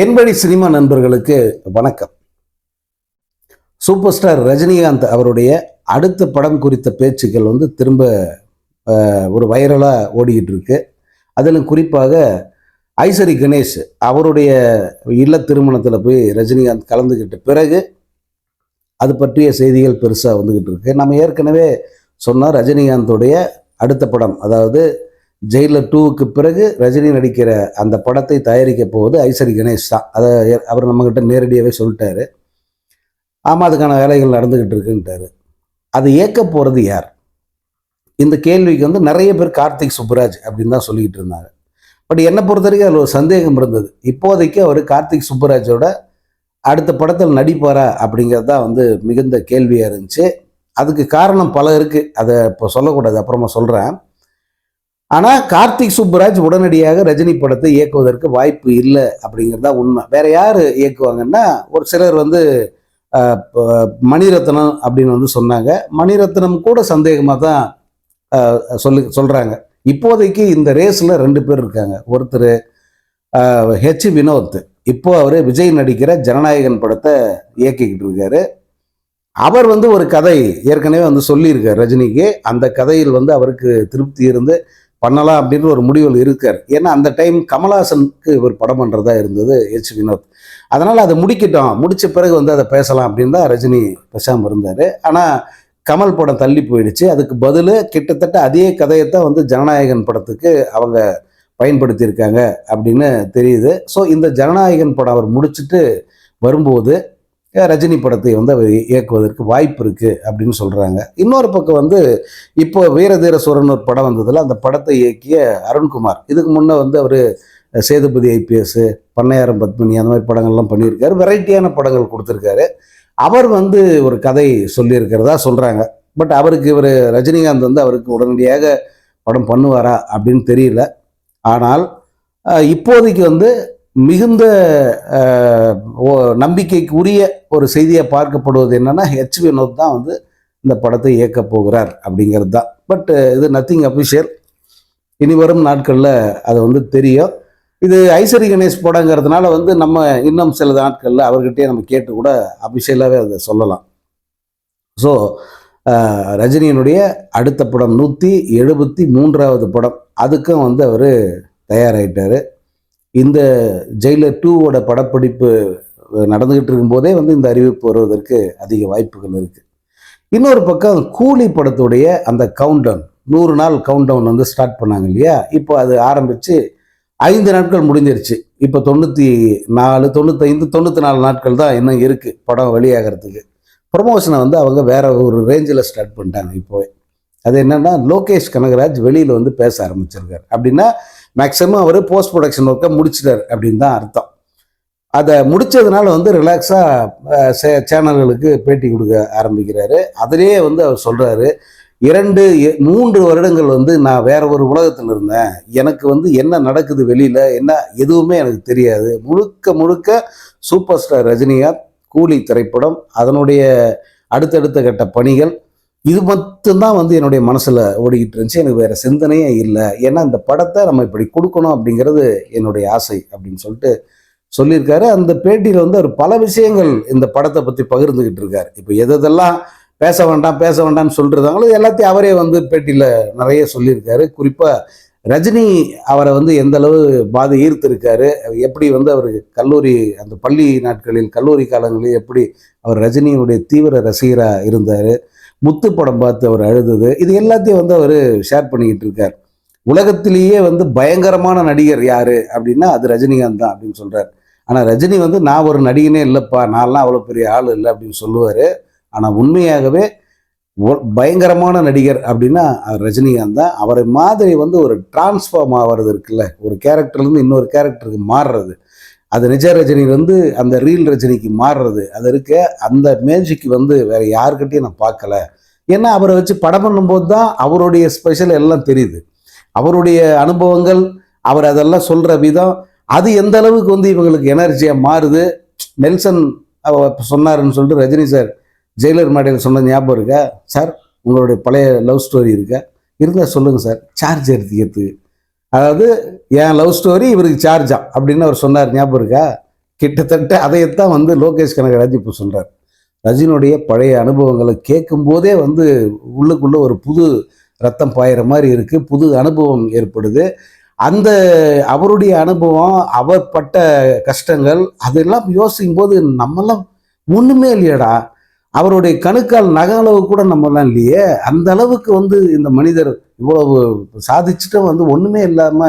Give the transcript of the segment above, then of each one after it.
என்படி cinema நண்பர்களுக்கு வணக்கம். Super star Rajinikanth அவருடைய அடுத்த படம் குறித்த பேச்சுக்கள் வந்து திரும்ப ஒரு வைரலாக ஓடிக்கிட்டு இருக்கு. அதிலும் குறிப்பாக ஐசரி கணேஷ் அவருடைய இல்ல திருமணத்தில் போய் ரஜினிகாந்த் கலந்துக்கிட்ட பிறகு அது பற்றிய செய்திகள் பெருசாக வந்துக்கிட்டு இருக்கு. நம்ம ஏற்கனவே சொன்னால் ரஜினிகாந்தோடைய அடுத்த படம் அதாவது ஜெயிலர் டூவுக்கு பிறகு ரஜினி நடிக்கிற அந்த படத்தை தயாரிக்க போவது ஐசரி கணேஷ் தான். அதை அவர் நம்மக்கிட்ட நேரடியாகவே சொல்லிட்டாரு. ஆமாம் அதுக்கான வேலைகள் நடந்துக்கிட்டு இருக்குன்ட்டாரு. அது இயக்க போகிறது யார்? இந்த கேள்விக்கு வந்து நிறைய பேர் கார்த்திக் சுப்புராஜ் அப்படின்னு தான் சொல்லிக்கிட்டு இருந்தாங்க. பட் என்னை பொறுத்த வரைக்கும் அதில் ஒரு சந்தேகம் இருந்தது. இப்போதைக்கு அவர் கார்த்திக் சுப்புராஜோட அடுத்த படத்தில் நடிப்பாரா அப்படிங்கிறது தான் வந்து மிகுந்த கேள்வியாக இருந்துச்சு. அதுக்கு காரணம் பல இருக்குது அதை இப்போ சொல்லக்கூடாது அப்புறமா சொல்கிறேன் ஆனால் கார்த்திக் சுப்புராஜ் உடனடியாக ரஜினி படத்தை இயக்குவதற்கு வாய்ப்பு இல்லை அப்படிங்கிறது தான் உண்மை. வேற யார் இயக்குவாங்கன்னா ஒரு சிலர் வந்து மணிரத்னம் அப்படின்னு வந்து சொன்னாங்க. மணிரத்னம் கூட சந்தேகமாக தான் சொல்லு சொல்கிறாங்க இப்போதைக்கு இந்த ரேஸில் ரெண்டு பேர் இருக்காங்க. ஒருத்தர் ஹெச் வினோத். இப்போ அவர் விஜய் நடிக்கிற ஜனநாயகன் படத்தை இயக்கிக்கிட்டு இருக்காரு. அவர் வந்து ஒரு கதை ஏற்கனவே வந்து சொல்லியிருக்கார் ரஜினிக்கு. அந்த கதையில் வந்து அவருக்கு திருப்தி இருந்து பண்ணலாம் அப்படின்னு ஒரு முடிவில் இருக்கார். ஏன்னா அந்த டைம் கமலஹாசனுக்கு இவர் படம் பண்ணுறதா இருந்தது ஹெச் வினோத். அதனால் அதை முடிக்கட்டும். முடித்த பிறகு வந்து அதை பேசலாம் அப்படின்னு தான் ரஜினி பேசாமல் இருந்தார். ஆனால் கமல் படம் தள்ளி போயிடுச்சு. அதுக்கு பதில் கிட்டத்தட்ட அதே கதையைத்தான் வந்து ஜனநாயகன் படத்துக்கு அவங்க பயன்படுத்தியிருக்காங்க அப்படின்னு தெரியுது. ஸோ இந்த ஜனநாயகன் படம் அவர் முடிச்சுட்டு வரும்போது ரஜினி படத்தை வந்து அவர் இயக்குவதற்கு வாய்ப்பு இருக்குது அப்படின்னு சொல்கிறாங்க இன்னொரு பக்கம் வந்து இப்போ வீரதீர சூரன் ஒரு படம் வந்ததில் அந்த படத்தை இயக்கிய அருண்குமார். இதுக்கு முன்னே வந்து அவர் சேதுபதி ஐபிஎஸ் பண்ணையாரம் பத்மினி அந்த மாதிரி படங்கள்லாம் பண்ணியிருக்காரு. வெரைட்டியான படங்கள் கொடுத்துருக்காரு. அவர் வந்து ஒரு கதை சொல்லியிருக்கிறதா சொல்கிறாங்க பட் அவருக்கு இவர் ரஜினிகாந்த் வந்து அவருக்கு உடனடியாக படம் பண்ணுவாரா அப்படின்னு தெரியல. ஆனால் இப்போதைக்கு வந்து மிகுந்த ஓ- நம்பிக்கைக்கு உரிய ஒரு செய்தியை பார்க்கப்படுவது என்னன்னா ஹெச் வினோத் தான் வந்து இந்த படத்தை இயக்க போகிறார் அப்படிங்கிறது தான். பட் இது நத்திங் அஃபிஷியல் இனி வரும் நாட்களில் அது வந்து தெரியும். இது ஐஸ்வரி கணேஷ் படங்கிறதுனால வந்து நம்ம இன்னும் சில நாட்களில் அவர்கிட்டயே நம்ம கேட்டு கூட அபிஷியலாகவே அதை சொல்லலாம். ஸோ ரஜினியினுடைய அடுத்த படம் நூற்றி எழுபத்தி மூன்றாவது படம். அதுக்கும் வந்து அவர் தயாராகிட்டார் இந்த ஜெயிலர் டூவோட படப்பிடிப்பு நடந்துகிட்டு இருக்கும்போதே வந்து இந்த அறிவிப்பு வருவதற்கு அதிக வாய்ப்புகள் இருக்குது இன்னொரு பக்கம் கூலி படத்துடைய அந்த கவுண்டவுன் நூறு நாள் கவுண்டவுன் வந்து ஸ்டார்ட் பண்ணாங்க இல்லையா? இப்போ அது ஆரம்பித்து ஐந்து நாட்கள் முடிஞ்சிருச்சு. இப்போ தொண்ணூற்றி நாலு தொண்ணூத்தைந்து தொண்ணூற்றி நாலு நாட்கள் தான் இன்னும் இருக்குது படம் வெளியாகிறதுக்கு. ப்ரொமோஷனை வந்து அவங்க வேற ஒரு ரேஞ்சில் ஸ்டார்ட் பண்ணிட்டாங்க இப்போவே. அது என்னென்னா லோகேஷ் கனகராஜ் வெளியில் வந்து பேச ஆரம்பிச்சிருக்காரு. அப்படின்னா மேக்ஸிமம் அவர் போஸ்ட் ப்ரொடக்ஷன் ஒர்க்கை முடிச்சிட்டார் அப்படின்னு தான் அர்த்தம். அதை முடித்ததுனால வந்து ரிலாக்ஸாக சேனல்களுக்கு பேட்டி கொடுக்க ஆரம்பிக்கிறாரு. அதிலேயே வந்து அவர் சொல்கிறாரு இரண்டு மூன்று வருடங்கள் வந்து நான் வேற ஒரு உலகத்தில் இருந்தேன். எனக்கு வந்து என்ன நடக்குது வெளியில் என்ன எதுவுமே எனக்கு தெரியாது. முழுக்க முழுக்க சூப்பர் ஸ்டார் ரஜினிகாந்த் கூலி திரைப்படம் அதனுடைய அடுத்தடுத்த கட்ட பணிகள் இது மட்டும்தான் வந்து என்னுடைய மனசில் ஓடிக்கிட்டு இருந்துச்சு. எனக்கு வேறு சிந்தனையே இல்லை. ஏன்னா இந்த படத்தை நம்ம இப்படி கொடுக்கணும் அப்படிங்கிறது என்னுடைய ஆசை அப்படின்னு சொல்லிட்டு சொல்லியிருக்காரு. அந்த பேட்டியில் வந்து அவர் பல விஷயங்கள் இந்த படத்தை பற்றி பகிர்ந்துக்கிட்டு இருக்கார். இப்போ எதெல்லாம் பேச வேண்டாம் பேச வேண்டாம்னு சொல்லிருந்தாங்களோ எல்லாத்தையும் அவரே வந்து பேட்டியில் நிறைய சொல்லியிருக்காரு. குறிப்பாக ரஜினி அவரை வந்து எந்த அளவு பாதி ஈர்த்திருக்காரு. எப்படி வந்து அவர் கல்லூரி அந்த பள்ளி நாட்களில் கல்லூரி காலங்களில் எப்படி அவர் ரஜினியினுடைய தீவிர ரசிகராக இருந்தார். முத்து படம் பார்த்து அவர் அழுதது. இது எல்லாத்தையும் வந்து அவர் ஷேர் பண்ணிக்கிட்டு இருக்கார். உலகத்திலேயே வந்து பயங்கரமான நடிகர் யாரு அப்படின்னா அது ரஜினிகாந்த் தான் அப்படின்னு சொல்கிறார் ஆனால் ரஜினி வந்து நான் ஒரு நடிகனே இல்லைப்பா நான்லாம் அவ்வளோ பெரிய ஆள் இல்லை அப்படின்னு சொல்லுவார். ஆனால் உண்மையாகவே பயங்கரமான நடிகர் அப்படின்னா ரஜினிகாந்த் தான். அவரை மாதிரி வந்து ஒரு டிரான்ஸ்ஃபார்ம் ஆகிறது இருக்குல்ல ஒரு கேரக்டர்லேருந்து இன்னொரு கேரக்டருக்கு மாறுறது. அது நிஜ ரஜினிலேருந்து அந்த ரீல் ரஜினிக்கு மாறுறது. அது இருக்க அந்த மேஜிக் வந்து வேற யாருக்கிட்டையும் நான் பார்க்கல. ஏன்னா அவரை வச்சு படம் பண்ணும்போது தான் அவருடைய ஸ்பெஷல் எல்லாம் தெரியுது. அவருடைய அனுபவங்கள் அவர் அதெல்லாம் சொல்கிற விதம் அது எந்த அளவுக்கு வந்து இவங்களுக்கு எனர்ஜியாக மாறுது? நெல்சன் அவ சொன்னாருன்னு சொல்லிட்டு ரஜினி சார் ஜெயிலர் மேடையில் சொன்ன ஞாபகம் இருக்கா? சார் உங்களுடைய பழைய லவ் ஸ்டோரி இருக்கா? இருந்தால் சொல்லுங்கள் சார். சார்ஜ் ஏற்று அதாவது என் லவ் ஸ்டோரி இவருக்கு சார்ஜா அப்படின்னு அவர் சொன்னார். ஞாபகம் இருக்கா? கிட்டத்தட்ட அதையத்தான் வந்து லோகேஷ் கனகராஜ் இப்போ சொல்கிறார் ரஜினுடைய பழைய அனுபவங்களை கேட்கும்போதே வந்து உள்ளுக்குள்ளே ஒரு புது ரத்தம் பாயிற மாதிரி இருக்குது புது அனுபவம் ஏற்படுது. அந்த அவருடைய அனுபவம் அவர் பட்ட கஷ்டங்கள் அதெல்லாம் யோசிக்கும் போது நம்மெல்லாம் ஒன்றுமே இல்லையடா. அவருடைய கணுக்கால் நக அளவு கூட நம்மலாம் இல்லையே. அந்த அளவுக்கு வந்து இந்த மனிதர் இவ்வளவு சாதிச்சுட்டு வந்து ஒண்ணுமே இல்லாம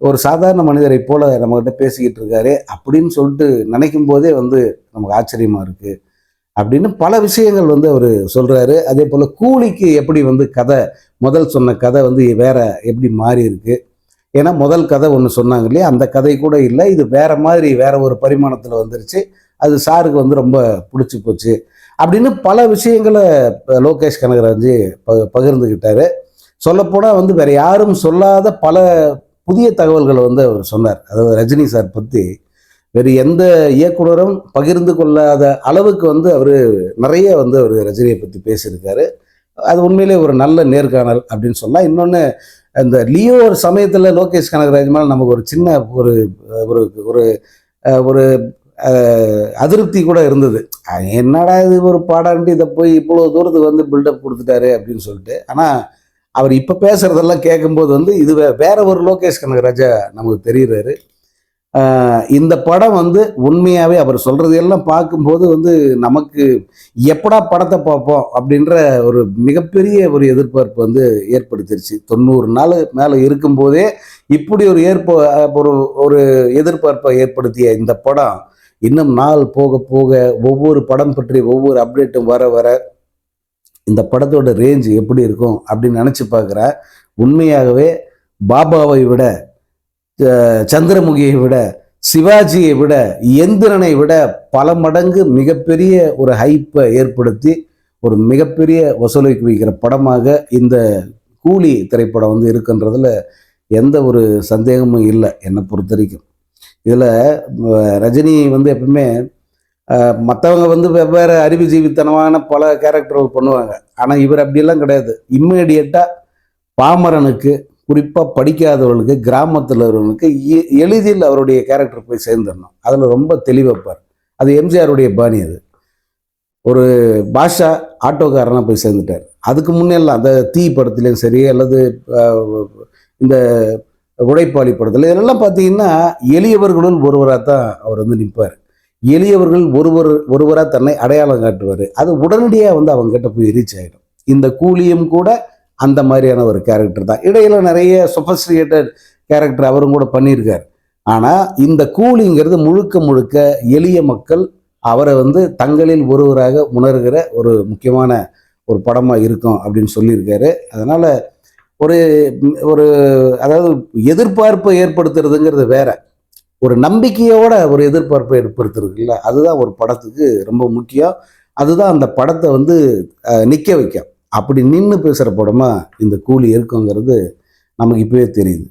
ஒரு சாதாரண மனிதரை போல நம்மகிட்ட பேசிக்கிட்டு இருக்காரு அப்படின்னு சொல்லிட்டு நினைக்கும் போதே வந்து நமக்கு ஆச்சரியமா இருக்கு. அப்படின்னு பல விஷயங்கள் வந்து அவர் சொல்றாரு. அதே போல கூலிக்கு எப்படி வந்து கதை முதல் சொன்ன கதை வந்து வேற எப்படி மாறி இருக்கு? ஏன்னா முதல் கதை ஒன்று சொன்னாங்க இல்லையா? அந்த கதை கூட இல்லை. இது வேற மாதிரி வேற ஒரு பரிமாணத்தில் வந்துருச்சு. அது சாருக்கு வந்து ரொம்ப பிடிச்சி போச்சு. அப்படின்னு பல விஷயங்களை லோகேஷ் கனகராஜ் ப பகிர்ந்துக்கிட்டாரு சொல்லப்போனால் வந்து வேற யாரும் சொல்லாத பல புதிய தகவல்களை வந்து அவர் சொன்னார். அதாவது ரஜினி சார் பற்றி வேறு எந்த இயக்குனரும் பகிர்ந்து கொள்ளாத அளவுக்கு வந்து அவர் நிறைய வந்து அவர் ரஜினியை பற்றி பேசியிருக்காரு. அது உண்மையிலே ஒரு நல்ல நேர்காணல் அப்படின்னு சொல்லலாம். இன்னொன்று இந்த லியோ ஒரு சமயத்தில் லோகேஷ் கனகராஜ் மேலே நமக்கு ஒரு சின்ன ஒரு ஒரு ஒரு ஒரு அதிருப்தி கூட இருந்தது. என்னடா இது ஒரு பாடாண்டி இதை போய் இவ்வளோ தூரத்துக்கு வந்து பில்டப் கொடுத்துட்டாரு அப்படின்னு சொல்லிட்டு. ஆனால் அவர் இப்போ பேசுகிறதெல்லாம் கேட்கும்போது வந்து இது வே- வேற ஒரு லோகேஷ் கனகராஜா நமக்கு தெரிகிறாரு இந்த படம் வந்து உண்மையாகவே அவர் சொல்கிறது எல்லாம் பார்க்கும்போது வந்து நமக்கு எப்படா படத்தை பார்ப்போம் அப்படின்ற ஒரு மிகப்பெரிய ஒரு எதிர்பார்ப்பு வந்து ஏற்படுத்திருச்சு. தொண்ணூறு நாள் மேலே இருக்கும்போதே இப்படி ஒரு ஏற்ப ஒரு ஒரு எதிர்பார்ப்பை ஏற்படுத்திய இந்த படம் இன்னும் நாள் போக போக ஒவ்வொரு படம் பற்றி ஒவ்வொரு அப்டேட்டும் வர வர இந்த படத்தோட ரேஞ்சு எப்படி இருக்கும் அப்படின்னு நினச்சி பார்க்குற உண்மையாகவே பாபாவை விட சந்திரமுகியை விட சிவாஜியை விட எந்திரனை விட பல மடங்கு மிகப்பெரிய ஒரு ஹைப்பை ஏற்படுத்தி ஒரு மிகப்பெரிய வசூலிக்கு வைக்கிற படமாக இந்த கூலி திரைப்படம் வந்து இருக்குன்றதுல எந்த ஒரு சந்தேகமும் இல்லை என்னை பொறுத்த வரைக்கும். இதில் ரஜினி வந்து எப்பவுமே மற்றவங்க வந்து வெவ்வேறு அறிவுஜீவித்தனமான பல கேரக்டர்கள் பண்ணுவாங்க. ஆனால் இவர் அப்படியெல்லாம் கிடையாது. இம்மீடியட்டாக பாமரனுக்கு குறிப்பாக படிக்காதவர்களுக்கு கிராமத்தில் இருக்கிறவனுக்கு எ- எளிதில் அவருடைய கேரக்டர் போய் சேர்ந்துடணும். அதில் ரொம்ப தெளிவப்பார் அது எம்ஜிஆருடைய பாணி அது. ஒரு பாஷா ஆட்டோக்காரனாக போய் சேர்ந்துட்டார். அதுக்கு முன்னெல்லாம் அந்த தீ படத்துலேயும் சரி அல்லது இந்த உழைப்பாளி படத்தில் இதெல்லாம் பார்த்தீங்கன்னா எளியவர்களுள் ஒருவராக தான் அவர் வந்து நிற்பார். எளியவர்கள் ஒருவர் ஒருவராக தன்னை அடையாளம் காட்டுவார். அது உடனடியாக வந்து அவங்க கிட்ட போய் ரீச் ஆகிடும் இந்த கூலியும் கூட அந்த மாதிரியான ஒரு கேரக்டர் தான். இடையில நிறைய சொஃபஸ்டிகேட்டட் கேரக்டர் அவரும் கூட பண்ணியிருக்கார். ஆனால் இந்த கூலிங்கிறது முழுக்க முழுக்க எளிய மக்கள் அவரை வந்து தங்களில் ஒருவராக உணர்கிற ஒரு முக்கியமான ஒரு படமாக இருக்கும் அப்படின்னு சொல்லியிருக்காரு. அதனால் ஒரு ஒரு அதாவது எதிர்பார்ப்பை ஏற்படுத்துறதுங்கிறது வேற. ஒரு நம்பிக்கையோட ஒரு எதிர்பார்ப்பை ஏற்படுத்துறதுல அதுதான் ஒரு படத்துக்கு ரொம்ப முக்கியம். அதுதான் அந்த படத்தை வந்து நிற்க வைக்கும். அப்படி நின்று பேசுகிற படமாக இந்த கூலி இருக்குங்கிறது நமக்கு இப்பவே தெரியுது.